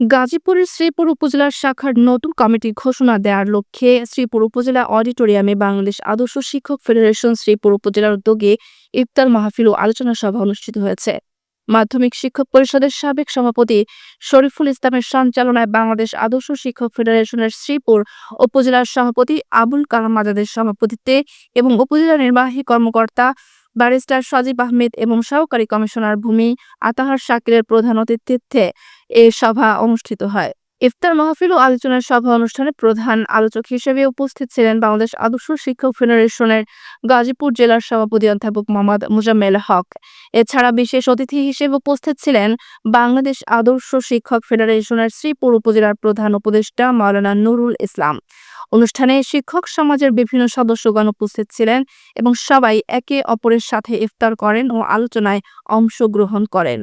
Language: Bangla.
গাজীপুরের শ্রীপুর উপজেলার শাখার নতুন কমিটি ঘোষণা দেওয়ার লক্ষ্যে শ্রীপুর উপজেলা অডিটোরিয়ামে বাংলাদেশ আদর্শ শিক্ষক ফেডারেশন শ্রীপুর উপজেলার উদ্যোগে ইফতার মাহফিল ও আলোচনা সভা অনুষ্ঠিত হয়েছে। মাধ্যমিক শিক্ষক পরিষদের সাবেক সভাপতি শরীফুল ইসলামের সঞ্চালনায় বাংলাদেশ আদর্শ শিক্ষক ফেডারেশনের শ্রীপুর উপজেলার সভাপতি আবুল কালাম আজাদের সভাপতিত্বে এবং উপজেলা নির্বাহী কর্মকর্তা ব্যারিস্টার সজীব আহমেদ এবং সহকারী কমিশনার ভূমি আতাহার শাকিরের প্রধান অতিথিত্বে এ সভা অনুষ্ঠিত হয়। ইফতার মাহফিল ও আলোচনা সভা অনুষ্ঠানে প্রধান আলোচক হিসেবে উপস্থিত ছিলেন বাংলাদেশ আদর্শ শিক্ষক ফেডারেশনের গাজীপুর জেলার সভাপতি অধ্যাপক মোহাম্মদ মুজাম্মেল হক। এছাড়া বিশেষ অতিথি হিসেবে উপস্থিত ছিলেন বাংলাদেশ আদর্শ শিক্ষক ফেডারেশনের শ্রীপুর উপজেলার প্রধান উপদেষ্টা মাওলানা নুরুল ইসলাম। অনুষ্ঠানে শিক্ষক সমাজের বিভিন্ন সদস্যগণ উপস্থিত ছিলেন এবং সবাই একে অপরের সাথে ইফতার করেন ও আলোচনায় অংশগ্রহণ করেন।